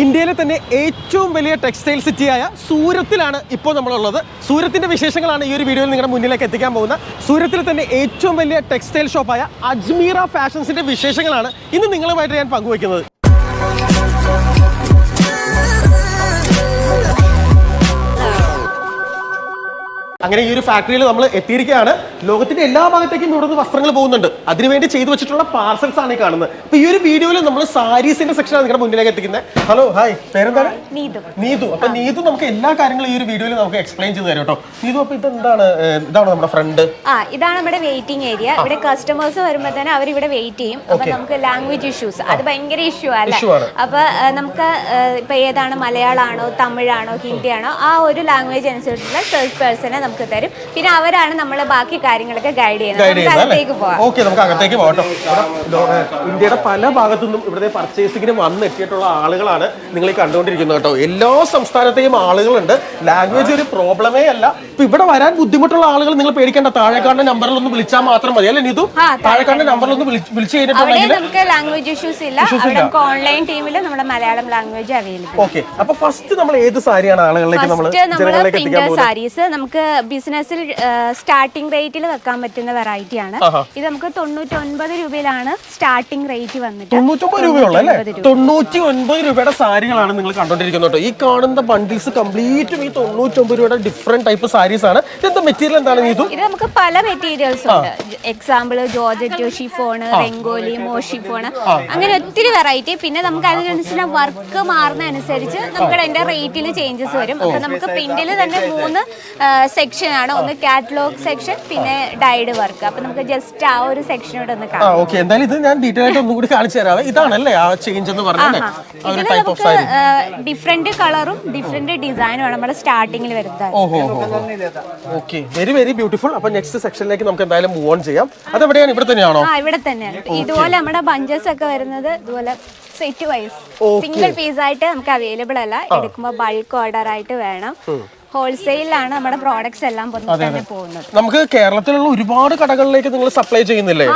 ഇന്ത്യയിലെ തന്നെ ഏറ്റവും വലിയ ടെക്സ്റ്റൈൽ സിറ്റിയായ സൂരത്തിലാണ് ഇപ്പോൾ നമ്മളുള്ളത്. സൂരത്തിന്റെ വിശേഷങ്ങളാണ് ഈ ഒരു വീഡിയോയിൽ നിങ്ങളുടെ മുന്നിലേക്ക് എത്തിക്കാൻ പോകുന്നത്. സൂരത്തിലെ തന്നെ ഏറ്റവും വലിയ ടെക്സ്റ്റൈൽ ഷോപ്പായ അജ്മീറ ഫാഷൻസിന്റെ വിശേഷങ്ങളാണ് ഇന്ന് നിങ്ങളുമായിട്ട് ഞാൻ പങ്കുവയ്ക്കുന്നത്. അങ്ങനെ ഈ ഒരു ഫാക്ടറിയിൽ നമ്മൾ എത്തിയിരിക്കുകയാണ്. ലോകത്തിന്റെ എല്ലാ ഭാഗത്തേക്കും ഇവിടുന്ന് വസ്ത്രങ്ങൾ പോകുന്നുണ്ട്. അതിനുവേണ്ടി ചെയ്തു വെച്ചിട്ടുള്ള പാർസൽസ് ആണ് ഈ കാണുന്നത്. അപ്പൊ ഈ ഒരു വീഡിയോയിൽ നമ്മൾ സാരീസിന്റെ സെക്ഷനാണ് നിങ്ങളുടെ മുന്നിലേക്ക് എത്തിക്കുന്നത്. ഹലോ ഹായ് പേരെന്താണ്? നീതു. നീതു. അപ്പൊ നീതു നമുക്ക് എല്ലാ കാര്യങ്ങളും ഈ ഒരു വീഡിയോയിൽ നമുക്ക് എക്സ്പ്ലെയിൻ ചെയ്തു തരും കേട്ടോ. നീതു അപ്പൊ ഇത് എന്താണ് ഇതാണ് നമ്മുടെ ഫ്രണ്ട് ആ ഇതാണ് നമ്മുടെ വെയിറ്റിംഗ് ഏരിയ ഇവിടെ കസ്റ്റമേഴ്സ് വരുമ്പോൾ തന്നെ അവർ ഇവിടെ വെയിറ്റ് ചെയ്യും. അപ്പൊ നമുക്ക് ലാംഗ്വേജ് ഇഷ്യൂസ് അത് ഭയങ്കര ഇഷ്യൂ അല്ലേ? അപ്പൊ നമുക്ക് ഇപ്പൊ ഏതാണ്? മലയാളമാണോ തമിഴാണോ? ഹിന്ദിയാണോ? ആ ഒരു ലാംഗ്വേജ് അനുസരിച്ചുള്ള സെൽഫ് പേഴ്സണെ നമുക്ക് തരും. പിന്നെ അവരാണ് നമ്മളെ ബാക്കി കാര്യങ്ങളൊക്കെ ഗൈഡ് ചെയ്യുന്നത്. നമുക്ക് അകത്തേക്ക് പോവാം. ഓക്കെ നമുക്ക് അകത്തേക്ക് പോകട്ടോ ഇന്ത്യയുടെ പല ഭാഗത്തു നിന്നും ഇവിടുത്തെ പർച്ചേസിങ്ങിന് വന്നെത്തിയിട്ടുള്ള ആളുകളാണ് നിങ്ങൾ ഈ കണ്ടുകൊണ്ടിരിക്കുന്നത് കേട്ടോ. എല്ലാ സംസ്ഥാനത്തെയും ആളുകളുണ്ട്. ലാംഗ്വേജ് ഒരു പ്രോബ്ലമേ അല്ല. ഇപ്പൊ ഇവിടെ വരാൻ ബുദ്ധിമുട്ടുള്ള ആളുകൾ നിങ്ങൾ പേടിക്കേണ്ട. താഴെക്കാരുടെ നമ്പറിൽ ഒന്ന് വിളിച്ചാൽ മാത്രം മതി. അല്ലെ നീതു? താഴെക്കാരുടെ നമ്പറിൽ ഒന്ന് വിളിച്ചു കഴിഞ്ഞിട്ടുണ്ടെങ്കിൽ നമുക്ക് ലാംഗ്വേജ് ഇഷ്യൂസ് ഇല്ല. നമുക്ക് ഓൺലൈൻ ടീമിൽ നമ്മുടെ മലയാളം ലാംഗ്വേജ് അവൈലബിൾ ഓക്കെ അപ്പൊ ഫസ്റ്റ് നമ്മൾ ഏത് സാരിയാണ് ആളുകളിലേക്ക് നമ്മൾ സാരീസ് നമുക്ക് ബിസിനസ്സിൽ സ്റ്റാർട്ടിംഗ് റേറ്റിൽ വെക്കാൻ പറ്റുന്ന വെറൈറ്റി ആണ്. ഇത് നമുക്ക് തൊണ്ണൂറ്റൊൻപത് രൂപയിലാണ് സ്റ്റാർട്ടിംഗ് റേറ്റ് വന്നിട്ട്. തൊണ്ണൂറ്റൊമ്പത് രൂപയുള്ള അല്ലേ? 99 രൂപ. തൊണ്ണൂറ്റി ഒൻപത് രൂപയുടെ സാരികളാണ് നിങ്ങൾ കണ്ടോണ്ടിരിക്കുന്നത് ഈ കാണുന്ന ബണ്ടിൽസ് കംപ്ലീറ്റും ഈ തൊണ്ണൂറ്റൊമ്പത് രൂപയുടെ ഡിഫറെന്റ് ടൈപ്പ് സാരീസ് ആണ്. ഇതെന്താ മെറ്റീരിയൽ എന്താണ് നീതു? ഇത് നമുക്ക് പല മെറ്റീരിയൽസ് ഉണ്ട്. എക്സാമ്പിൾ ജോർജറ്റ് ഷിഫോണ് റെങ്കോലി മോഷിഫോണ് അങ്ങനെ ഒത്തിരി വെറൈറ്റി പിന്നെ നമുക്ക് അതിനനുസരിച്ച് വർക്ക് മാറുന്ന അനുസരിച്ച് നമുക്ക് അതിന്റെ റേറ്റിൽ ചേഞ്ചസ് വരും. അപ്പൊ നമുക്ക് പ്രിന്റിൽ തന്നെ മൂന്ന് സെക്ഷൻ ആണ്. ഒന്ന് കാറ്റലോഗ് സെക്ഷൻ പിന്നെ ഡൈഡ് വർക്ക് അപ്പൊ നമുക്ക് ജസ്റ്റ് ആ ഒരു സെക്ഷനോട് ഒന്ന് ആ കാണാം. ഓക്കെ എന്തായാലും ഇത് ഞാൻ ഡീറ്റെയിൽ ആയിട്ട് ഒന്നും കൂടി കാണിച്ചു തരാം. ഇതാണല്ലേ ആ ചേഞ്ച് എന്ന് പറഞ്ഞല്ലേ ആഹാ. ആ ഒരു ഇതിൽ ടൈപ്പ് ഓഫ് നമുക്ക് സാരി. ഡിഫറെന്റ് കളറും ഡിഫറെന്റ് ഡിസൈനും ആണ് നമ്മുടെ സ്റ്റാർട്ടിങ്ങിൽ വരുന്നത്. ഓഹോ ഓക്കെ വെരി വെരി ബ്യൂട്ടിഫുൾ അപ്പൊ നെക്സ്റ്റ് സെക്ഷനിലേക്ക് നമുക്ക് എന്തായാലും മൂവ് ഓൺ ചെയ്യാം. അതെവിടെയാണ്? ഇവിടെ തന്നെയാണോ? ആ ഇവിടെ തന്നെയാണ്. ഇതുപോലെ നമ്മുടെ ബഞ്ചസ് ഒക്കെ വരുന്നത് ഇതുപോലെ സെറ്റ് വൈസ് സിംഗിൾ പീസ് ആയിട്ട് നമുക്ക് അവൈലബിൾ അല്ല. എടുക്കുമ്പോൾ ബൾക്ക് ഓർഡർ ആയിട്ട് വേണം. ഹോൾസെയിലാണ് നമ്മുടെ പ്രോഡക്ട്സ് എല്ലാം തന്നെ പോകുന്നത്. നമുക്ക് കേരളത്തിലുള്ള ഒരുപാട് കടകളിലേക്ക് നിങ്ങൾ സപ്ലൈ ചെയ്യുന്നില്ലേ?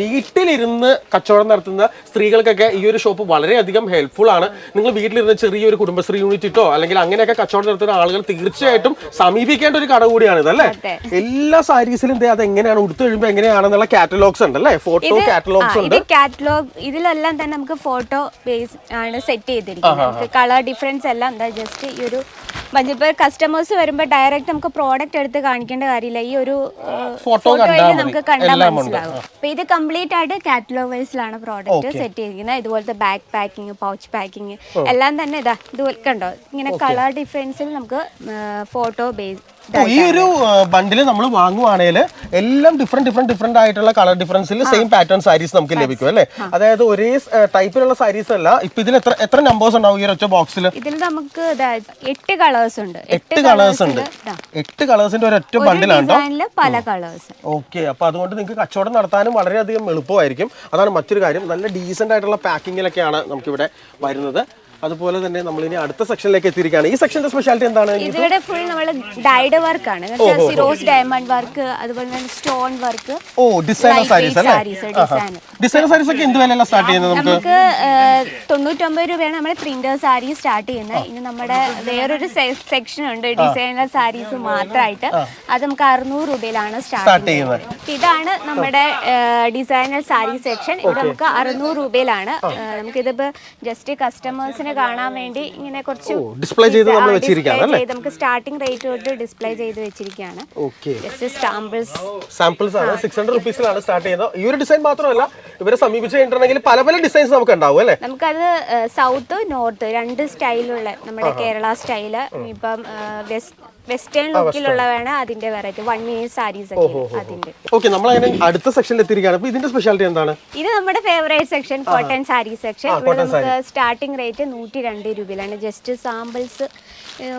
വീട്ടിലിരുന്ന് കച്ചവടം നടത്തുന്ന സ്ത്രീകൾക്കൊക്കെ ഈ ഒരു ഷോപ്പ് വളരെയധികം ഹെൽപ്ഫുൾ ആണ്. നിങ്ങൾ വീട്ടിലിരുന്ന് ചെറിയൊരു കുടുംബശ്രീ യൂണിറ്റിട്ടോ അല്ലെങ്കിൽ അങ്ങനെയൊക്കെ കച്ചവടം നടത്തുന്ന ആളുകൾ തീർച്ചയായിട്ടും സമീപിക്കേണ്ട ഒരു കട കൂടിയാണ് ഇതല്ലേ എല്ലാ സാരീസിലും അത് എങ്ങനെയാണ്? ഉടുത്തു കഴിയുമ്പോൾ എങ്ങനെയാണെന്നുള്ള കാറ്റലോഗ്സ് ഉണ്ട് അല്ലേ? ഫോട്ടോ കാറ്റലോഗ്സ് ഉണ്ട്. കാറ്റലോഗ് ഇതിലെല്ലാം തന്നെ നമുക്ക് ഫോട്ടോ ബേസ് ആണ് സെറ്റ് ചെയ്തിരിക്കുന്നത്. കളർ ഡിഫറൻസ് എല്ലാം എന്താ ജസ്റ്റ് ഈ ഒരു ഇപ്പോൾ കസ്റ്റമേഴ്സ് വരുമ്പോൾ ഡയറക്റ്റ് നമുക്ക് പ്രോഡക്റ്റ് എടുത്ത് കാണിക്കേണ്ട കാര്യമില്ല. ഈ ഒരു ഫോട്ടോ ഫോട്ടോയിൽ നമുക്ക് കണ്ടാൽ. മനസ്സിലാവും. അപ്പൊ ഇത് കംപ്ലീറ്റ് ആയിട്ട് കാറ്റലോഗ് വൈസിലാണ് പ്രോഡക്റ്റ് സെറ്റ് ചെയ്തിരിക്കുന്നത്. ഇതുപോലത്തെ ബാക്ക് പാക്കിംഗ് പൗച്ച് പാക്കിംഗ് എല്ലാം തന്നെ ഇതാ ഇതുപോലെ കണ്ടോ? ഇങ്ങനെ കളർ ഡിഫറൻസിൽ നമുക്ക് ഫോട്ടോ ബേസ് ഈ ഒരു ബണ്ടിൽ നമ്മൾ വാങ്ങുവാണെങ്കിൽ എല്ലാം ഡിഫറെന്റ് ഡിഫറെന്റ് ഡിഫറെന്റ് ആയിട്ടുള്ള കളർ ഡിഫറൻസിൽ സെയിം പാറ്റേൺ സാരീസ് നമുക്ക് ലഭിക്കും അല്ലേ? അതായത് ഒരേ ടൈപ്പിലുള്ള സാരീസ് അല്ല ഇപ്പൊ ഇതിൽ എത്ര എത്ര നമ്പേഴ്സ് ഉണ്ടാവും ഈ ഒരു ഒറ്റ ബോക്സിൽ ഇതിൽ നമുക്ക് എട്ട് കളേഴ്സ് ഉണ്ട്. എട്ട് കളേഴ്സ് ഉണ്ട്. എട്ട് കളേഴ്സിന്റെ ഒരൊറ്റ ഒരു ബണ്ടിലാണ് പല കളേഴ്സ് ഓക്കെ അപ്പൊ അതുകൊണ്ട് നിങ്ങൾക്ക് കച്ചവടം നടത്താനും വളരെയധികം എളുപ്പമായിരിക്കും. അതാണ് മറ്റൊരു കാര്യം. നല്ല ഡീസെന്റ് ആയിട്ടുള്ള പാക്കിങ്ങിലൊക്കെയാണ് നമുക്കിവിടെ വരുന്നത്. അതുപോലെ തന്നെ നമ്മൾ ഇനി അടുത്ത സെക്ഷനിലേക്ക് എത്തിയിരിക്കുകയാണ്. ഈ സെക്ഷന്റെ സ്പെഷ്യാലിറ്റി എന്താണ് ഇതിവിടെ ഫുൾ നമ്മൾ ഡൈഡ് വർക്ക് ആണ്. റോസ് ഡയമണ്ട് വർക്ക് അതുപോലെ തന്നെ സ്റ്റോൺ വർക്ക് ഓ ഡിസൈനർ സാരീസ് അല്ലേ? ഡിസൈനർ സാരീസ് ഒക്കെ എന്ത് വിലയിലാണ് സ്റ്റാർട്ട് ചെയ്യുന്നത് നമുക്ക്? നമുക്ക് തൊണ്ണൂറ്റൊമ്പത് രൂപയാണ് നമ്മുടെ പ്രിന്റർ സാരി സ്റ്റാർട്ട് ചെയ്യുന്നത്. ഇനി നമ്മുടെ വേറൊരു സെക്ഷൻ ഉണ്ട് ഡിസൈനർ സാരീസ് മാത്രമായിട്ട് അത് നമുക്ക് അറുന്നൂറ് രൂപയിലാണ് സ്റ്റാർട്ട് ചെയ്യുന്നത്. ഇതാണ് നമ്മുടെ ഡിസൈനർ സാരി സെക്ഷൻ ഇവിടെ നമുക്ക് അറുന്നൂറ് രൂപയിലാണ്. നമുക്കിതിപ്പോ ജസ്റ്റ് കസ്റ്റമേഴ്സിന് കാണാൻ വേണ്ടി ഇങ്ങനെ കുറച്ച് ഡിസ്പ്ലേ ചെയ്ത് നമ്മൾ വെച്ചിരിക്കുകയാണ് ചെയ്ത് നമുക്ക് സ്റ്റാർട്ടിംഗ് റേറ്റ് തൊട്ട് ഡിസ്പ്ലേ ചെയ്ത് വെച്ചിരിക്കുകയാണ്. ഓക്കെ ജസ്റ്റ് സ്റ്റാമ്പിൾസ് സാമ്പിൾസ് ആണ്. സിക്സ് ഹൺഡ്രഡ് റുപ്പീസിലാണ് സ്റ്റാർട്ട് ചെയ്യുന്നത്. ഈ ഒരു ഡിസൈൻ മാത്രമല്ല ഇവരെ സമീപിച്ച് കഴിഞ്ഞിട്ടുണ്ടെങ്കിൽ പല പല ഡിസൈൻസ് നമുക്ക് ഉണ്ടാവും അല്ലേ? നമുക്കത് സൗത്ത് നോർത്ത് രണ്ട് സ്റ്റൈലുള്ള നമ്മുടെ കേരള സ്റ്റൈൽ. ഇപ്പം വെസ്റ്റേൺ ലുക്കിലുള്ള വേണം അതിന്റെ വെറൈറ്റി വൺ മിനിറ്റ് സാരീസ് അതിന്റെ. ഓക്കെ നമ്മൾ അങ്ങനെ അടുത്ത സെക്ഷനിൽ എത്തിയിരിക്കുകയാണ്. അപ്പൊ ഇതിന്റെ സ്പെഷ്യാലിറ്റി എന്താണ്? ഇത് നമ്മുടെ favourite section cotton sari section ഇവിടെ നമുക്ക് സ്റ്റാർട്ടിംഗ് റേറ്റ് നൂറ്റി രണ്ട് രൂപയിലാണ്. ജസ്റ്റ് സാമ്പിൾസ്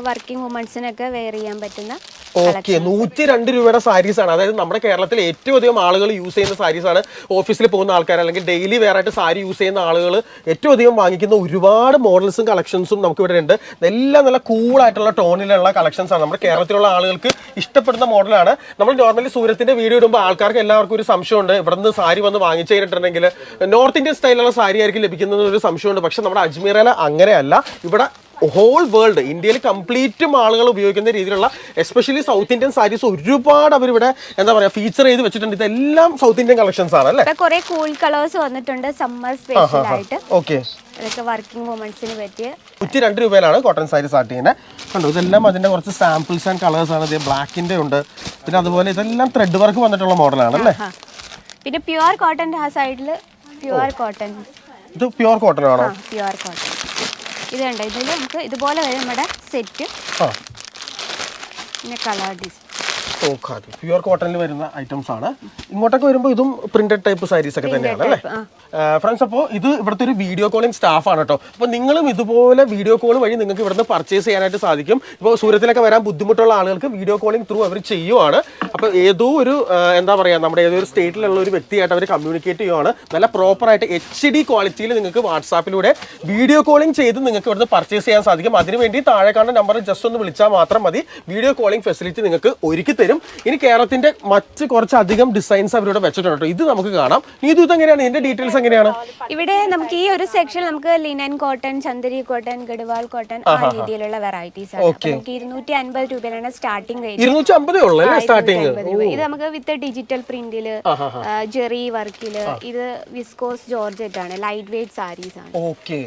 വർക്കിംഗ് വുമൺസിനൊക്കെ വെയർ ചെയ്യാൻ പറ്റുന്ന ഓക്കെ നൂറ്റി രണ്ട് രൂപയുടെ സാരീസ് ആണ്. അതായത് നമ്മുടെ കേരളത്തിൽ ഏറ്റവും അധികം ആളുകൾ യൂസ് ചെയ്യുന്ന സാരീസ് ആണ് ഓഫീസിൽ പോകുന്ന ആൾക്കാർ. അല്ലെങ്കിൽ ഡെയിലി വെയർ ആയിട്ട് സാരി യൂസ് ചെയ്യുന്ന ആളുകൾ ഏറ്റവും അധികം വാങ്ങിക്കുന്ന ഒരുപാട് മോഡൽസും കളക്ഷൻസും നമുക്ക് ഇവിടെ ഉണ്ട്. എല്ലാം നല്ല കൂളായിട്ടുള്ള ടോണിലുള്ള കളക്ഷൻസ് ആണ്. നമ്മുടെ കേരളത്തിലുള്ള ആളുകൾക്ക് ഇഷ്ടപ്പെടുന്ന മോഡലാണ് നമ്മൾ നോർമലി സൂര്യത്തിന്റെ വീഡിയോ ഇടുമ്പോൾ ആൾക്കാർക്ക് എല്ലാവർക്കും ഒരു സംശയമുണ്ട്. ഇവിടെ നിന്ന് സാരി വന്ന് വാങ്ങിച്ചു കഴിഞ്ഞിട്ടുണ്ടെങ്കിൽ നോർത്ത് ഇന്ത്യൻ സ്റ്റൈലുള്ള സാരി ആയിരിക്കും ലഭിക്കുന്നത് ഒരു സംശയമുണ്ട്. പക്ഷെ നമ്മുടെ അജ്മീറിലെ അങ്ങനെയല്ല. ഇവിടെ ഹോൾ വേൾഡ് ഇന്ത്യയിൽ കംപ്ലീറ്റും ആളുകൾ ഉപയോഗിക്കുന്ന രീതിയിലുള്ള എസ്പെഷ്യലി സൗത്ത് ഇന്ത്യൻ സാരീസ് ഒരുപാട് അവരിവിടെ എന്താ പറയുക ഫീച്ചർ ചെയ്ത് വെച്ചിട്ടുണ്ട്. ഇതെല്ലാം സൗത്ത് ഇന്ത്യൻ കളക്ഷൻസ് ആണ് അല്ലേ? കുറെ കൂൾ കളേഴ്സ് വന്നിട്ടുണ്ട്. സമ്മർ സ്പെഷ്യൽ ആയിട്ട്. ഓക്കെ ഇതൊക്കെ വർക്കിംഗ് വുമൺസിന് പറ്റിയ നൂറ്റി രണ്ട് രൂപയിലാണ് കോട്ടൺ സാരി സ്റ്റാർട്ട് ചെയ്യുന്നത്. കണ്ടോ ഇതെല്ലാം അതിന്റെ കുറച്ച് സാമ്പിൾസ് ആൻഡ് കളേഴ്സ് ആണ്. ഇത് ബ്ലാക്കിന്റെ ഉണ്ട്. പിന്നെ അതുപോലെ ഇതെല്ലാം ത്രെഡ് വർക്ക് വന്നിട്ടുള്ള മോഡലാണ് അല്ലേ? പിന്നെ പ്യുവർ കോട്ടൺ ആ സൈഡിൽ പ്യുവർ കോട്ടൺ ഇത് പ്യുവർ കോട്ടൺ ആണോ? പ്യുവർ കോട്ടൺ ഇത് വേണ്ട ഇതിൽ നമുക്ക് ഇതുപോലെ വരും നമ്മുടെ സെറ്റ് പിന്നെ കളർ ഡിസൈൻ ഓക്കെ പ്യുവർ കോട്ടണിൽ വരുന്ന ഐറ്റംസ് ആണ്. ഇങ്ങോട്ടൊക്കെ വരുമ്പോൾ ഇതും പ്രിന്റഡ് ടൈപ്പ് സാരീസ് ഒക്കെ തന്നെയാണ് അല്ലേ ഫ്രണ്ട്സ് അപ്പോൾ ഇത് ഇവിടുത്തെ ഒരു വീഡിയോ കോളിംഗ് സ്റ്റാഫ് ആണ് കേട്ടോ അപ്പോൾ നിങ്ങളും ഇതുപോലെ വീഡിയോ കോൾ വഴി നിങ്ങൾക്ക് ഇവിടുന്ന് പർച്ചേസ് ചെയ്യാനായിട്ട് സാധിക്കും. ഇപ്പോൾ സൂര്യത്തിലൊക്കെ വരാൻ ബുദ്ധിമുട്ടുള്ള ആളുകൾക്ക് വീഡിയോ കോളിംഗ് ത്രൂ അവർ ചെയ്യുവാണ്. അപ്പോൾ ഏതോ ഒരു എന്താ പറയുക നമ്മുടെ ഏതോ ഒരു സ്റ്റേറ്റിലുള്ള ഒരു വ്യക്തിയായിട്ട് അവർ കമ്മ്യൂണിക്കേറ്റ് ചെയ്യുവാണ്. നല്ല പ്രോപ്പറായിട്ട് എച്ച് ഡി ക്വാളിറ്റിയിൽ നിങ്ങൾക്ക് വാട്സാപ്പിലൂടെ വീഡിയോ കോളിംഗ് ചെയ്ത് നിങ്ങൾക്ക് ഇവിടുന്ന് പർച്ചേസ് ചെയ്യാൻ സാധിക്കും. അതിനുവേണ്ടി താഴെ കാണുന്ന നമ്പറിൽ ജസ്റ്റ് ഒന്ന് വിളിച്ചാൽ മാത്രം മതി. വീഡിയോ കോളിംഗ് ഫെസിലിറ്റി നിങ്ങൾക്ക് ഒരുക്കി തരും. ഇനി കേരളത്തിന്റെ മറ്റ് കുറച്ചധികം ഡിസൈൻസ് അവരിവിടെ വെച്ചിട്ടുണ്ട് ഇത് നമുക്ക് കാണാം. നീ ഇത് എങ്ങനെയാണ്? ഇതിന്റെ ഡീറ്റെയിൽസ് എങ്ങനെയാണ്? ഇവിടെ നമുക്ക് ഈ ഒരു സെക്ഷൻ നമുക്ക് linen cotton Chanderi cotton Gadwal cotton ആ രീതിയിലുള്ള വെറൈറ്റീസ് ആണ്. അപ്പൊ നമുക്ക് ഇരുന്നൂറ്റി അൻപത് രൂപയിലാണ് സ്റ്റാർട്ടിംഗ് റേറ്റ് ഇരുന്നൂറ്റി അമ്പതേ ഉള്ളൂ അല്ലേ? സ്റ്റാർട്ടിങ് ഇത് നമുക്ക് വിത്ത് ഡിജിറ്റൽ പ്രിന്റിൽ ജെറി വർക്കിൽ ഇത് വിസ്കോസ് ജോർജറ്റ് ആണ്. ലൈറ്റ് വെയിറ്റ് സാരീസ് ആണ്. ഓക്കെ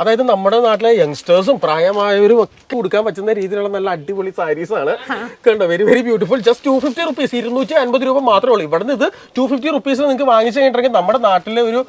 അതായത് നമ്മുടെ നാട്ടിലെ യങ്സ്റ്റേഴ്സും പ്രായമായവരും ഒക്കെ കൊടുക്കാൻ പറ്റുന്ന രീതിയിലുള്ള നല്ല അടിപൊളി സാരീസ് ആണ്. കണ്ടോ? Very very beautiful just two fifty rupees ഇരുന്നൂറ്റി അൻപത് രൂപ മാത്രമേ ഉള്ളൂ. ഇവിടെ നിന്ന് ഇത് ടു ഫിഫ്റ്റി റുപ്പീസിൽ നിങ്ങൾക്ക് വാങ്ങിച്ചു കഴിഞ്ഞിട്ടുണ്ടെങ്കിൽ നമ്മുടെ നാട്ടിലെ ഒരു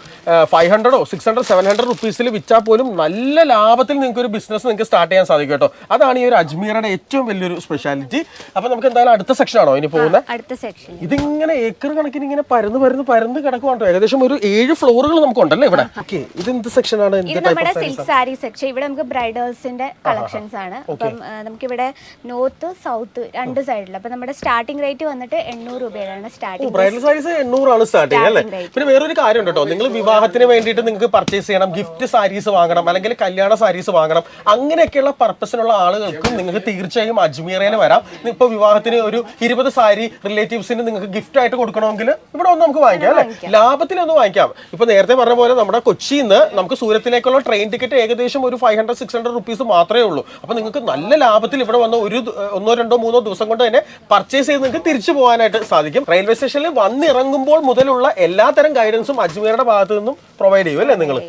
ഫൈവ് ഹൺഡ്രഡോ സിക്സ് ഹൺഡ്രഡ് സെവൻ ഹൺഡ്രഡ് റുപ്പീസിൽ വിറ്റാൽ പോലും നല്ല ലാഭത്തിൽ നിങ്ങൾക്ക് ഒരു ബിസിനസ് നിങ്ങൾക്ക് സ്റ്റാർട്ട് ചെയ്യാൻ സാധിക്കും കേട്ടോ. അതാണ് ഈ ഒരു അജ്മീറുടെ ഏറ്റവും വലിയൊരു സ്പെഷ്യാലിറ്റി അപ്പൊ നമുക്ക് എന്തായാലും അടുത്ത സെക്ഷൻ ആണോ ഇനി പോകുന്നത് അടുത്ത സെക്ഷൻ ഇതിങ്ങനെ ഏക്കർ കണക്കിന് ഇങ്ങനെ പരന്ന് പരന്ന് പരന്ന് കിടക്കുവാണ്ടോ ഏകദേശം ഒരു ഏഴ് ഫ്ലോറുകൾ നമുക്കുണ്ടല്ലേ ഇവിടെ? ഓക്കെ ഇത് എന്ത് സെക്ഷൻ ആണ്? എന്ത് ടൈപ്പ് സിൽക്ക് സാരി സെക്ഷൻ ഇവിടെ നമുക്ക് ബ്രൈഡേഴ്സിന്റെ കളക്ഷൻസ് ആണ്. അപ്പം നമുക്ക് ഇവിടെ നോർത്ത് സൗത്ത് രണ്ട് സൈഡിൽ അപ്പൊ നമ്മുടെ സ്റ്റാർട്ടിംഗ് റേറ്റ് വന്നിട്ട് എണ്ണൂറ് രൂപയാണ് സ്റ്റാർട്ടിംഗ് ബ്രൈഡൽ സാരീസ് എണ്ണൂറാണ് സ്റ്റാർട്ടിങ് അല്ലേ. പിന്നെ വേറൊരു കാര്യം ഉണ്ട് കേട്ടോ. നിങ്ങൾ വിവാഹത്തിന് വേണ്ടിയിട്ട് നിങ്ങൾക്ക് പർച്ചേസ് ചെയ്യണം ഗിഫ്റ്റ് സാരീസ് വാങ്ങണം അല്ലെങ്കിൽ കല്യാണ സാരീസ് വാങ്ങണം. അങ്ങനെയൊക്കെയുള്ള പർപ്പസിനുള്ള ആളുകൾക്കും നിങ്ങൾക്ക് തീർച്ചയായും അജ്മീറയിൽ വരാം. ഇപ്പൊ വിവാഹത്തിന് ഒരു ഇരുപത് സാരി റിലേറ്റീവ്സിന് നിങ്ങൾക്ക് ഗിഫ്റ്റ് ആയിട്ട് കൊടുക്കണമെങ്കിൽ ഇവിടെ ഒന്ന് നമുക്ക് വാങ്ങിക്കാം അല്ലെ? ലാഭത്തിൽ ഒന്ന് വാങ്ങിക്കാം. ഇപ്പൊ നേരത്തെ പറഞ്ഞ പോലെ നമ്മുടെ കൊച്ചിയിൽ നിന്ന് നമുക്ക് സൂരത്തിലേക്കുള്ള ട്രെയിൻ ടിക്കറ്റ് ഏകദേശം ഒരു five hundred six hundred rupees മാത്രമേ ഉള്ളൂ. അപ്പൊ നിങ്ങൾക്ക് നല്ല ലാഭത്തിൽ ഇവിടെ വന്ന ഒരു ഒന്നോ രണ്ടോ മൂന്നോ ദിവസം കൊണ്ട് തന്നെ പർച്ചേസ് ചെയ്ത് നിങ്ങൾക്ക് തിരിച്ചു പോകാനായിട്ട് സാധിക്കും. റെയിൽവേ സ്റ്റേഷനിൽ വന്നിറങ്ങുമ്പോൾ മുതലുള്ള എല്ലാത്തരം ഗൈഡൻസും അജ്മീറുടെ ഭാഗത്ത് നിന്നും പ്രൊവൈഡ് ചെയ്യും അല്ലേ നിങ്ങൾ?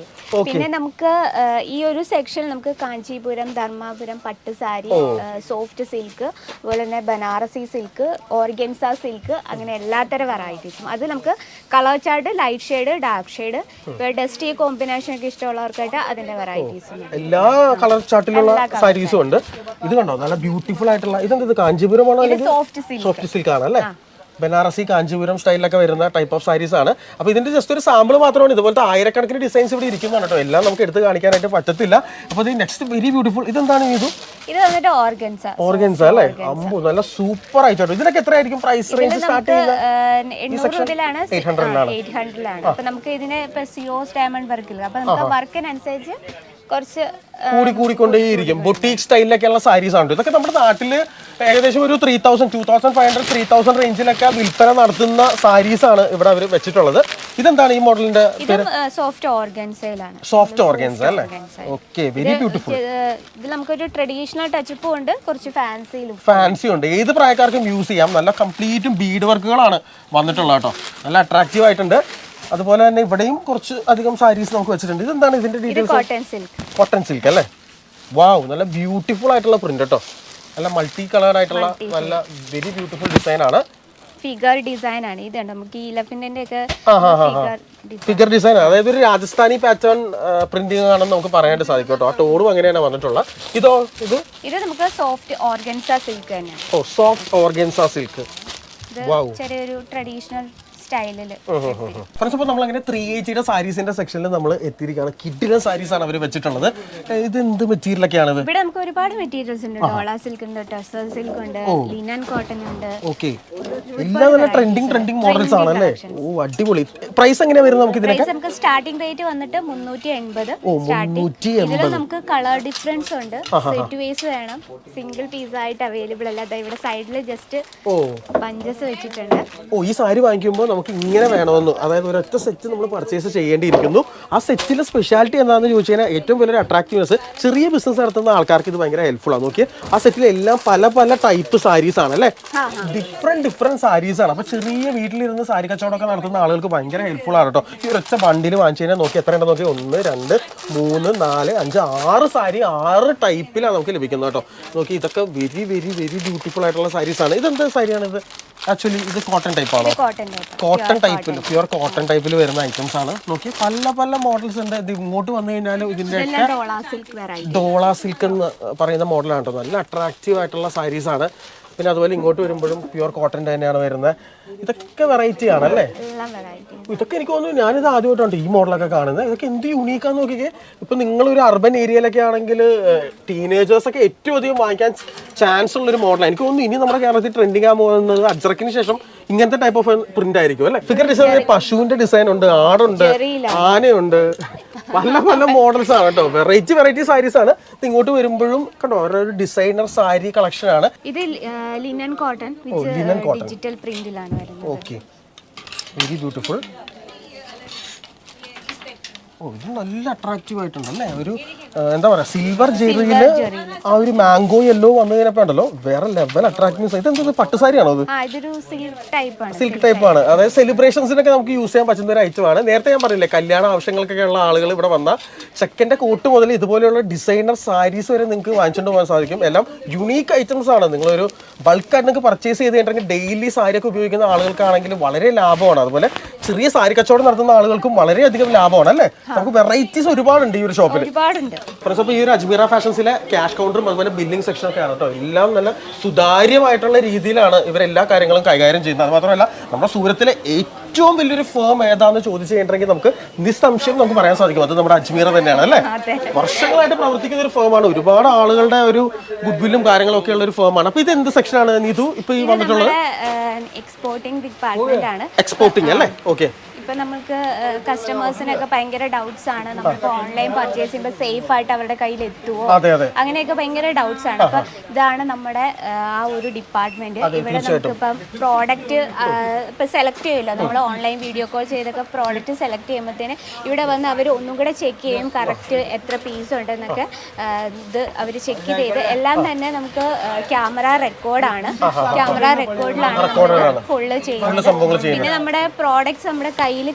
പിന്നെ നമുക്ക് ഈ ഒരു സെക്ഷനിൽ നമുക്ക് കാഞ്ചീപുരം ധർമാപുരം പട്ടുസാരി സോഫ്റ്റ് സിൽക്ക് അതുപോലെ തന്നെ ബനാറസി സിൽക്ക് ഓർഗൻസ സിൽക്ക് അങ്ങനെ എല്ലാത്തരം വെറൈറ്റീസും അത് നമുക്ക് colour chart light shade dark shade dusty combination ഒക്കെ ഇഷ്ടമുള്ളവർക്കായിട്ട് അതിന്റെ വെറൈറ്റീസും എല്ലാ കളർ ചാർട്ടിലുള്ള സാരീസും ഉണ്ട്. ഇത് കണ്ടോ? നല്ല ബ്യൂട്ടിഫുൾ ആയിട്ടുള്ള ഇതെന്ത് ഇത് കാഞ്ചീപുരമാണോ സോഫ്റ്റ് സിൽക്ക് സോഫ്റ്റ് സിൽക്ക് ആണ് അല്ലേ ബനാറസി കാഞ്ചീപുരം സ്റ്റൈലിലൊക്കെ വരുന്ന ടൈപ്പ് ഓഫ് സാരീസ് ആണ്. അപ്പോൾ ഇതിന്റെ ജസ്റ്റ് ഒരു സാമ്പിൾ മാത്രമാണ്. ഇതുപോലത്തെ ആയിരക്കണക്കിന് ഡിസൈൻസ് ഇവിടെ ഇരിക്കുന്നതാണ് കേട്ടോ. എല്ലാം നമുക്ക് എടുത്ത് കാണിക്കാനായിട്ട് പറ്റത്തില്ല. അപ്പോൾ ഇത് നെക്സ്റ്റ് വെരി ബ്യൂട്ടിഫുൾ ഇതെന്താണ് ഇത്? ഇത് വന്നിട്ട് ഓർഗൻസ. ഓർഗൻസ അല്ലേ? അമ്പു നല്ല സൂപ്പർ ആയിട്ടോ ഇതിനൊക്കെ എത്രയായിരിക്കും പ്രൈസ് റേഞ്ച് സ്റ്റാർട്ട് ചെയ്യുന്നത് എണ്ണൂറ് രൂപയിലാണ് 800 ലാണ്. എയ്റ്റ് ഹൺഡ്രഡിലാണ് അപ്പോൾ നമുക്ക് ഇതിന് ഇപ്പൊ സിയോസ് ഡയമണ്ട് വർക്കില്ല അപ്പൊ നമുക്ക് വർക്കിനനുസരിച്ച് കുറച്ച് കൂടി കൂടിക്കൊണ്ടേയിരിക്കും. ബൊട്ടീക് സ്റ്റൈലിലൊക്കെയുള്ള സാരീസ് ആണ്. ഇതൊക്കെ നമ്മുടെ നാട്ടിൽ ഏകദേശം ഒരു three thousand two thousand five hundred three thousand റേഞ്ചിലൊക്കെ വിൽപ്പന നടത്തുന്ന സാരീസ് ആണ് ഇവിടെ അവർ വെച്ചിട്ടുള്ളത്. ഇതെന്താണ് ഈ മോഡലിന്റെ സോഫ്റ്റ് ഓർഗൻസയിലാണ് സോഫ്റ്റ് ഓർഗൻസ് അല്ലേ? ഓക്കെ വെരി ബ്യൂട്ടിഫുൾ ഇത് നമുക്കൊരു ട്രഡീഷണൽ ടച്ചപ്പ് ഉണ്ട് കുറച്ച് ഫാൻസി ഉണ്ട്. ഏത് പ്രായക്കാർക്കും യൂസ് ചെയ്യാം. നല്ല കംപ്ലീറ്റും ബീഡ് വർക്കുകളാണ് വന്നിട്ടുള്ളത് കേട്ടോ. നല്ല അട്രാക്റ്റീവ് ആയിട്ടുണ്ട്. അതുപോലെ തന്നെ ഇവിടെയും കുറച്ച് അധികം സാരീസ് നമുക്ക് വെച്ചിട്ടുണ്ട്. ഇതെന്താണ് ഇതിന്റെ ഇത് ഡീറ്റെയിൽസ് കോട്ടൺ സിൽക്ക് അല്ലേ? വാവ് നല്ല ബ്യൂട്ടിഫുൾ ആയിട്ടുള്ള പ്രിന്റ് കേട്ടോ. നല്ല മൾട്ടി കളർ ആയിട്ടുള്ള നല്ല വെരി ബ്യൂട്ടിഫുൾ ഡിസൈൻ ആണ്. ഫിഗർ ഡിസൈൻ ആണ്. ഇത് കണ്ടോ നമുക്ക് ഈ ഇലഫിന്റെ ഒക്കെ ഫിഗർ ഡിസൈൻ അതായത് ഒരു രാജസ്ഥാനി പാറ്റേൺ പ്രിന്റിംഗ് ആണെന്ന് നമുക്ക് പറയാനായിട്ട് സാധിക്കും കേട്ടോ. ആ ടോണും അങ്ങനെയാണ് വന്നിട്ടുള്ളത് ഇതോ ഇത്? ഇത് നമുക്ക് സോഫ്റ്റ് ഓർഗൻസ സിൽക്ക് തന്നെയാണ് ഓ സോഫ്റ്റ് ഓർഗൻസ സിൽക്ക് വാവ് ചെറിയൊരു ട്രഡീഷണൽ സ്റ്റൈലിൽ. ഫ്രണ്ട്സ് അപ്പോൾ നമ്മളങ്ങനെ ത്രീ എയ്റ്റിയുടെ സാരീസിന്റെ സെക്ഷനിൽ നമ്മൾ എത്തിയിരിക്കുകയാണ്. കിഡിലെ സാരീസ് ആണ് അവർ വെച്ചിട്ടുള്ളത്. ഇത് എന്ത് മെറ്റീരിയലൊക്കെയാണ് ഇത്? ഇവിടെ നമുക്ക് ഒരുപാട് മെറ്റീരിയൽസ് ഉണ്ട് ഡോള സിൽക്ക് ഉണ്ട് ടെസർ സിൽക്ക് ഉണ്ട് ലിനൻ കോട്ടൺ ഉണ്ട്. ഓക്കെ എല്ലാം നല്ല ട്രെൻഡിങ് ട്രെൻഡിങ് മോഡൽസ് ആണ് അല്ലേ ഓ അടിപൊളി. പ്രൈസ് എങ്ങനെയാ വരുന്നത് നമുക്ക് ഇതിനൊക്കെ? നമുക്ക് സ്റ്റാർട്ടിംഗ് റേറ്റ് വന്നിട്ട് മുന്നൂറ്റി എൺപത് ഓ മുന്നൂറ്റി ഇതിൽ നമുക്ക് കളർ ഡിഫറൻസ് ഉണ്ട്. സെറ്റ് വേസ് വേണം. സിംഗിൾ പീസ് ആയിട്ട് അവൈലബിൾ അല്ല. ഇവിടെ സൈഡിൽ ജസ്റ്റ് ഓ. ബഞ്ചസ് വെച്ചിട്ടുണ്ട്. ഓ ഈ സാരി വാങ്ങിക്കുമ്പോൾ നമുക്ക് ഇങ്ങനെ വേണമെന്ന്. അതായത് ഒരൊറ്റ സെറ്റ് നമ്മൾ പർച്ചേസ് ചെയ്യേണ്ടിയിരിക്കുന്നു. ആ സെറ്റിലെ സ്പെഷ്യാലിറ്റി എന്താണെന്ന് ചോദിച്ചു കഴിഞ്ഞാൽ ഏറ്റവും വലിയൊരു അട്രാക്റ്റീവ്നെസ് ചെറിയ ബിസിനസ് നടത്തുന്ന ആൾക്കാർക്ക് ഇത് ഭയങ്കര ഹെൽപ്ഫുൾ ആണ്. നോക്കിയാൽ ആ സെറ്റിലെല്ലാം പല പല ടൈപ്പ് സാരീസ് ആണ് അല്ലേ? ഡിഫറെന്റ് ഡിഫറെന്റ് സാരീസ് ആണ്. അപ്പോൾ ചെറിയ വീട്ടിലിരുന്ന് സാരി കച്ചവടമൊക്കെ നടത്തുന്ന ആളുകൾക്ക് ഭയങ്കര ഹെൽപ്ഫുൾ ആണ് കേട്ടോ. ഈ ഒരൊറ്റ ബണ്ടിൽ വാങ്ങിച്ചു കഴിഞ്ഞാൽ നോക്കി എത്ര ഉണ്ടെന്ന് നോക്കി ഒന്ന് രണ്ട് മൂന്ന് നാല് അഞ്ച് ആറ് സാരി ആറ് ടൈപ്പിലാണ് നമുക്ക് ലഭിക്കുന്നത് കേട്ടോ. നോക്കി ഇതൊക്കെ വെരി വെരി വെരി ബ്യൂട്ടിഫുൾ ആയിട്ടുള്ള സാരീസ് ആണ്. സാരിയാണിത് ആക്ച്വലി ഇത് കോട്ടൺ ടൈപ്പ് ആണോ? കോട്ടൺ ടൈപ്പിൽ പ്യുവർ കോട്ടൺ ടൈപ്പിൽ വരുന്ന ഐറ്റംസ് ആണ്. നോക്കി പല പല മോഡൽസ് ഉണ്ട്. ഇത് ഇങ്ങോട്ട് വന്നു കഴിഞ്ഞാൽ ഇതിന്റെ ഡോള സിൽക്ക് എന്ന് പറയുന്ന മോഡലാണ് കേട്ടോ. നല്ല അട്രാക്റ്റീവ് ആയിട്ടുള്ള സാരീസ് ആണ്. പിന്നെ അതുപോലെ ഇങ്ങോട്ട് വരുമ്പോഴും പ്യുവർ കോട്ടൺ തന്നെയാണ് വരുന്നത്. ഇതൊക്കെ വെറൈറ്റി ആണ് അല്ലേ? ഇതൊക്കെ എനിക്ക് തോന്നുന്നു ഞാനിത് ആദ്യമായിട്ടാണ് ഈ മോഡലൊക്കെ കാണുന്നത്. ഇതൊക്കെ എന്ത് യൂണീക്കാന്ന് നോക്കിക്കേ. ഇപ്പൊ ഒരു അർബൻ ഏരിയയിലൊക്കെ ആണെങ്കിൽ ടീനേജേഴ്സ് ഒക്കെ ഏറ്റവും അധികം വാങ്ങിക്കാൻ ചാൻസ് ഉള്ളൊരു മോഡലാണ് എനിക്ക് തോന്നുന്നു ഇനി നമ്മുടെ കേരളത്തിൽ ട്രെൻഡിങ് ആകാൻ പോകുന്നത് അജ്രക്കിന് ശേഷം ഇങ്ങനത്തെ ടൈപ്പ് ഓഫ് പ്രിന്റ് ആയിരിക്കും അല്ലെ? ഫിഗർ ഡിസൈൻ പശുവിന്റെ ഡിസൈൻ ഉണ്ട് ആടുണ്ട് ആനയുണ്ട്. പല പല മോഡൽസ് ആണ് കേട്ടോ. വെറൈറ്റി വെറൈറ്റി സാരീസ് ആണ്. ഇങ്ങോട്ട് വരുമ്പോഴും കണ്ടോ ഓരോ ഡിസൈനർ സാരി കളക്ഷൻ ആണ്. ഇത് ലിനൻ കോട്ടൺ ഡിജിറ്റൽ പ്രിന്റിലാണ് വരുന്നത്. ഓക്കെ വെരി ബ്യൂട്ടിഫുൾ ഓ ഇത് നല്ല അട്രാക്റ്റീവ് ആയിട്ടുണ്ട് അല്ലേ ഒരു എന്താ പറയാ സിൽവർ ജെറിയിൽ ആ ഒരു മാംഗോ യെല്ലോ വന്നു കഴിഞ്ഞപ്പോ ഉണ്ടല്ലോ വേറെ ലെവൽ അട്രാക്റ്റീവ് ഇത് എന്താ പട്ടുസാരിയാണോ ഇത് സിൽക്ക് ടൈപ്പ് ആണ്. സിൽക്ക് ടൈപ്പ് ആണ്. അതായത് സെലിബ്രേഷൻസിനൊക്കെ നമുക്ക് യൂസ് ചെയ്യാൻ പറ്റുന്ന ഒരു ഐറ്റം ആണ്. നേരത്തെ ഞാൻ പറഞ്ഞില്ലേ കല്യാണ ആവശ്യങ്ങൾക്കൊക്കെ ഉള്ള ആളുകൾ ഇവിടെ വന്ന ചെക്കന്റെ കോട്ട് മുതൽ ഇതുപോലെയുള്ള ഡിസൈനർ സാരീസ് വരെ നിങ്ങൾക്ക് വാങ്ങിച്ചുകൊണ്ട് പോകാൻ സാധിക്കും. എല്ലാം യുണീക്ക് ഐറ്റംസ് ആണ്. നിങ്ങളൊരു ബൾക്കായിട്ട് നിങ്ങൾക്ക് പർച്ചേസ് ചെയ്ത് കഴിഞ്ഞിട്ടുണ്ടെങ്കിൽ ഡെയിലി സാരിയൊക്കെ ഉപയോഗിക്കുന്ന ആളുകൾക്കാണെങ്കിൽ വളരെ ലാഭമാണ്. അതുപോലെ ചെറിയ സാരി കച്ചവടം നടത്തുന്ന ആളുകൾക്കും വളരെയധികം ലാഭമാണ് അല്ലേ? നമുക്ക് വെറൈറ്റീസ് ഒരുപാടുണ്ട് ഈ ഒരു ഷോപ്പിൽ ഒരുപാടുണ്ട്. ഫ്രണ്ട്സ് അപ്പോൾ ഈ ഒരു അജ്മീറ ഫാഷൻസിലെ ക്യാഷ് കൗണ്ടറും അതുപോലെ ബില്ലിംഗ് സെക്ഷനും ഒക്കെ ആണ് കേട്ടോ എല്ലാം നല്ല സുതാര്യമായിട്ടുള്ള രീതിയിലാണ് ഇവരെല്ലാ കാര്യങ്ങളും കൈകാര്യം ചെയ്യുന്നത്. അത് മാത്രമല്ല നമ്മുടെ സൂരത്തിലെ ഏറ്റവും വലിയൊരു ഫേം ഏതാന്ന് ചോദിച്ചു കഴിഞ്ഞിട്ടുണ്ടെങ്കിൽ നമുക്ക് നിസ്സംശയം നമുക്ക് പറയാൻ സാധിക്കും. അത് നമ്മുടെ അജ്മീർ തന്നെയാണ് അല്ലേ? വർഷങ്ങളായിട്ട് പ്രവർത്തിക്കുന്ന ഒരു ഫേമാണ് ഒരുപാട് ആളുകളുടെ ഒരു ഗുഡ്വില്ലും കാര്യങ്ങളൊക്കെ ഉള്ള ഒരു ഫേമാണ് അപ്പൊ ഇത് എന്ത് സെക്ഷനാണ് നീതു? ഇപ്പൊ ഈ വന്നിട്ടുള്ളത്? എക്സ്പോർട്ടിംഗ് ഡിപ്പാർട്ട്മെന്റ് ആണ്. എക്സ്പോർട്ടിംഗ് അല്ലേ? ഓക്കെ ഇപ്പൊ നമുക്ക് കസ്റ്റമേഴ്സിനൊക്കെ ഭയങ്കര ഡൗട്ട്സ് ആണ്. നമുക്ക് ഓൺലൈൻ പർച്ചേസ് ചെയ്യുമ്പോൾ സേഫ് ആയിട്ട് അവരുടെ കയ്യിൽ എത്തുമോ അങ്ങനെയൊക്കെ ഭയങ്കര ഡൗട്ട്സ് ആണ്. അപ്പൊ ഇതാണ് നമ്മുടെ ആ, ഒരു ഡിപ്പാർട്ട്മെന്റ് ഇവിടെ നമുക്ക് ഇപ്പം പ്രോഡക്റ്റ് ഇപ്പൊ സെലക്ട് ചെയ്യുമല്ലോ നമ്മൾ ഓൺലൈൻ വീഡിയോ കോൾ ചെയ്തൊക്കെ പ്രോഡക്റ്റ് സെലക്ട് ചെയ്യുമ്പോഴത്തേന് ഇവിടെ വന്ന് അവർ ഒന്നും കൂടെ ചെക്ക് ചെയ്യും കറക്റ്റ് എത്ര പീസ് ഉണ്ടെന്നൊക്കെ. ഇത് അവർ ചെക്ക് ചെയ്ത് എല്ലാം തന്നെ നമുക്ക് ക്യാമറ റെക്കോർഡാണ് ക്യാമറ റെക്കോർഡിലാണ് ഫുള്ള് ചെയ്യുന്നത്. പിന്നെ നമ്മുടെ പ്രോഡക്റ്റ്സ് നമ്മുടെ കയ്യിൽ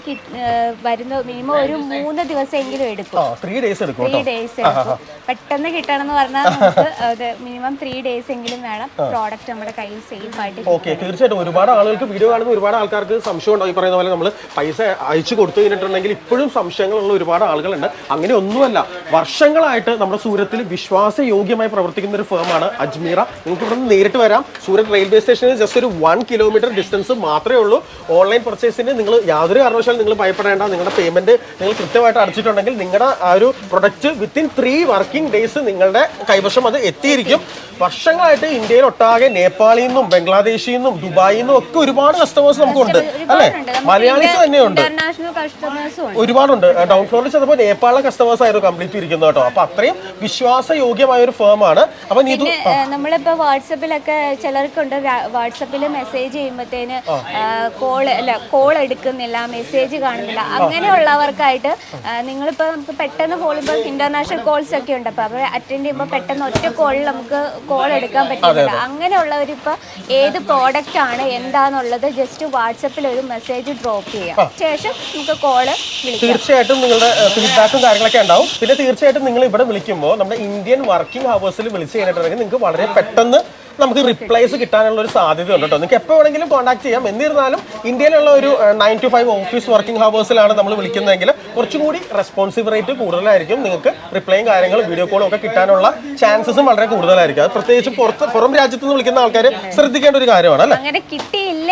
വരുന്ന മിനിമം ഒരു മൂന്ന് ദിവസമെങ്കിലും എടുക്കും. ത്രീ ഡേയ്സ് എടുക്കും ത്രീ ഡേയ്സ് എടുക്കും. പെട്ടെന്ന് കിട്ടണം എന്ന് പറഞ്ഞാൽ നമുക്ക് അത് മിനിമം ത്രീ ഡേയ്സ് എങ്കിലും വേണം. പ്രോഡക്റ്റ് നമ്മുടെ കയ്യിൽ സേഫ് ആയിട്ട് ഓക്കെ തീർച്ചയായിട്ടും ഒരുപാട് ആളുകൾക്ക് വീഡിയോ കാണുന്ന ഒരുപാട് ആൾക്കാർക്ക് സംശയം ഉണ്ടോ ഈ പറയുന്ന പോലെ നമ്മൾ പൈസ അയച്ചു കൊടുത്തു കഴിഞ്ഞിട്ടുണ്ടെങ്കിൽ ഇപ്പോഴും സംശയങ്ങളുള്ള ഒരുപാട് ആളുകളുണ്ട്. അങ്ങനെ ഒന്നുമല്ല. വർഷങ്ങളായിട്ട് നമ്മുടെ സൂരത്തിൽ വിശ്വാസയോഗ്യമായി പ്രവർത്തിക്കുന്ന ഒരു ഫേമാണ് അജ്മീറ. നിങ്ങൾക്ക് ഇവിടെ നിന്ന് നേരിട്ട് വരാം. സൂരത്ത് റെയിൽവേ സ്റ്റേഷനിൽ ജസ്റ്റ് ഒരു വൺ കിലോമീറ്റർ ഡിസ്റ്റൻസ് മാത്രമേ ഉള്ളൂ. ഓൺലൈൻ പർച്ചേസിന് നിങ്ങൾ യാതൊരു കാരണവശാലും നിങ്ങൾ ഭയപ്പെടേണ്ട. നിങ്ങളുടെ പേയ്മെന്റ് നിങ്ങൾ കൃത്യമായിട്ട് അടച്ചിട്ടുണ്ടെങ്കിൽ നിങ്ങളുടെ ആ ഒരു product within three working days നിങ്ങളുടെ കൈവശം അത് എത്തിയിരിക്കും. വർഷങ്ങളായിട്ട് ഇന്ത്യയിൽ ഒട്ടാകെ നേപ്പാളിൽ നിന്നും ബംഗ്ലാദേശിൽ നിന്നും ദുബായിൽ നിന്നും ഒക്കെ ഒരുപാട് കസ്റ്റമേഴ്സ് നമുക്കുണ്ട് അല്ലെ? മലയാളീസ് തന്നെയുണ്ട്. ഒരുപാടുണ്ട് ഡൗൺ ഫ്ലോറിൽ ചെന്നപ്പോൾ നേപ്പാളിലെ കസ്റ്റമേഴ്സ് ആയിരുന്നു കംപ്ലീറ്റ് ഇരിക്കുന്നത് കേട്ടോ. അപ്പൊ അത്രയും വിശ്വാസയോഗ്യമായ ഒരു ഫേം ആണ്. അപ്പൊ നീതു നമ്മളിപ്പോ വാട്സപ്പിലൊക്കെ ചിലർക്കുണ്ട് വാട്സപ്പിൽ മെസ്സേജ് ചെയ്യുമ്പോഴത്തേന് കോൾ അല്ല കോൾ എടുക്കുന്നില്ല മെസ്സേജ് കാണുന്നില്ല. അങ്ങനെയുള്ളവർക്കായിട്ട് നിങ്ങളിപ്പോൾ നിങ്ങളിപ്പോ നമുക്ക് പെട്ടെന്ന് കോൾ ഇന്റർനാഷണൽ കോൾസ് ഒക്കെ ഉണ്ട്. അപ്പൊ അവർ അറ്റൻഡ് ചെയ്യുമ്പോൾ പെട്ടെന്ന് ഒറ്റ കോളിൽ നമുക്ക് കോൾ എടുക്കാൻ പറ്റുന്നില്ല. അങ്ങനെയുള്ളവരിപ്പോൾ ഏത് പ്രോഡക്റ്റ് ആണ് എന്താന്നുള്ളത് ജസ്റ്റ് വാട്സപ്പിൽ ഒരു മെസ്സേജ് ഡ്രോപ്പ് ചെയ്യാം. ശേഷം നമുക്ക് കോൾ തീർച്ചയായിട്ടും നിങ്ങളുടെ ഫീഡ്ബാക്കും കാര്യങ്ങളൊക്കെ ഉണ്ടാവും. പിന്നെ തീർച്ചയായിട്ടും നിങ്ങൾ ഇവിടെ വിളിക്കുമ്പോൾ നമ്മുടെ ഇന്ത്യൻ വർക്കിംഗ് ഹവേഴ്സിൽ വിളിച്ച് കഴിഞ്ഞിട്ടുണ്ടെങ്കിൽ നിങ്ങൾക്ക് വളരെ പെട്ടെന്ന് നമുക്ക് റിപ്ലേസ് കിട്ടാനുള്ള ഒരു സാധ്യത ഉണ്ട് കേട്ടോ. നിങ്ങൾക്ക് എപ്പോൾ വേണമെങ്കിലും കോൺടാക്ട് ചെയ്യാം. എന്നിരുന്നാലും ഇന്ത്യയിലുള്ള ഒരു nine to five office working ഹവേഴ്സിലാണ് നമ്മൾ വിളിക്കുന്നതെങ്കിൽ കുറച്ചും കൂടി റെസ്പോൺസീവ് റേറ്റ് കൂടുതലായിരിക്കും നിങ്ങൾക്ക് റിപ്ലൈയും കാര്യങ്ങളും വീഡിയോ കോളും ഒക്കെ കിട്ടാനുള്ള ചാൻസസും വളരെ കൂടുതലായിരിക്കും. അത് പ്രത്യേകിച്ച് പുറത്ത് പുറം രാജ്യത്ത് നിന്ന് വിളിക്കുന്ന ആൾക്കാർ ശ്രദ്ധിക്കേണ്ട ഒരു കാര്യമാണ് അല്ലേ? അങ്ങനെ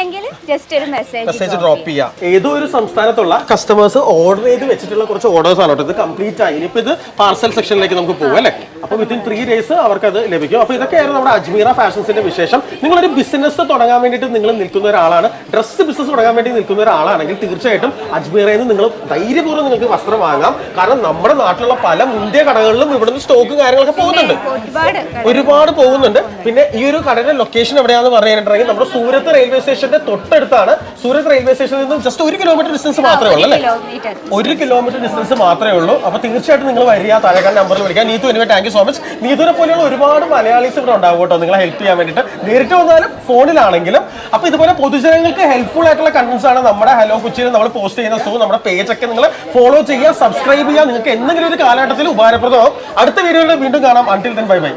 കിട്ടിയില്ലെങ്കിൽ ജസ്റ്റ് ഒരു മെസ്സേജ് മെസ്സേജ് ഡ്രോപ്പ് ചെയ്യാം. ഏതോ ഒരു സംസ്ഥാനത്തുള്ള കസ്റ്റമേഴ്സ് ഓർഡർ ചെയ്ത് വെച്ചിട്ടുള്ള കുറച്ച് ഓർഡേഴ്സ് ആണ് ഇത് കംപ്ലീറ്റ് ആയി. ഇനിയിപ്പോൾ ഇത് പാർസൽ സെക്ഷനിലേക്ക് നമുക്ക് പോകും അല്ലേ? അപ്പോൾ വിത്തിൻ ത്രീ ഡേയ്സ് അവർക്ക് അത് ലഭിക്കും. അപ്പോൾ ഇതൊക്കെയായിരുന്നു നമ്മുടെ അജ്മീറ ഫാഷൻസിന്റെ വിശേഷം. നിങ്ങളൊരു ബിസിനസ് തുടങ്ങാൻ വേണ്ടിയിട്ട് നിങ്ങൾ നിൽക്കുന്ന ഒരാളാണ്. ഡ്രസ്സ് ബിസിനസ് തുടങ്ങാൻ വേണ്ടി നിൽക്കുന്ന ഒരാളാണെങ്കിൽ തീർച്ചയായിട്ടും അജ്മീറയിൽ നിന്ന് നിങ്ങൾ ധൈര്യപൂർവം നിങ്ങൾക്ക് വസ്ത്രം വാങ്ങാം. കാരണം നമ്മുടെ നാട്ടിലുള്ള പല മുന്തിയ കടകളിലും ഇവിടുന്ന് സ്റ്റോക്ക് കാര്യങ്ങളൊക്കെ പോകുന്നുണ്ട്. ഒരുപാട് പോകുന്നുണ്ട്. പിന്നെ ഈ ഒരു കടയുടെ ലൊക്കേഷൻ എവിടെയാണെന്ന് പറഞ്ഞിട്ടുണ്ടെങ്കിൽ നമ്മുടെ സൂരത്ത് റെയിൽവേ സ്റ്റേഷന്റെ തൊട്ടടുത്താണ് സൂരത് റെയിൽവേ സ്റ്റേഷനിൽ നിന്നും ജസ്റ്റ് ഒരു കിലോമീറ്റർ ഡിസ്റ്റൻസ് മാത്രമേ ഉള്ളൂ അല്ലേ ഒരു കിലോമീറ്റർ ഡിസ്റ്റൻസ് മാത്രമേ ഉള്ളൂ. അപ്പൊ തീർച്ചയായിട്ടും നിങ്ങൾ വരിക. താഴെക്കാട് നമ്പറിൽ വിളിക്കുക. Neethu anyway thank you so much നീതുവിനെ പോലെയുള്ള ഒരുപാട് മലയാളീസ് ഇവിടെ ഉണ്ടാവും കേട്ടോ. നിങ്ങളെ ഹെൽപ്പ് ചെയ്യാൻ വേണ്ടിയിട്ട്. നേരിട്ട് വന്നാലും ഫോണിലാണെങ്കിലും. അപ്പൊ ഇതുപോലെ പൊതുജനങ്ങൾക്ക് ഹെൽപ്ഫുൾ ആയിട്ടുള്ള കണ്ടന്റ്സ് ആണ് നമ്മുടെ ഹലോ കൊച്ചിയിൽ നമ്മൾ പോസ്റ്റ് ചെയ്യുന്ന സോ നമ്മുടെ പേജ് ഒക്കെ നിങ്ങൾ ഫോളോ ചെയ്യുക സബ്സ്ക്രൈബ് ചെയ്യുക. നിങ്ങൾക്ക് എന്തെങ്കിലും ഒരു കാലഘട്ടത്തിൽ ഉപകാരപ്രദമാവും. അടുത്ത വീഡിയോയിൽ വീണ്ടും കാണാം. Until then bye bye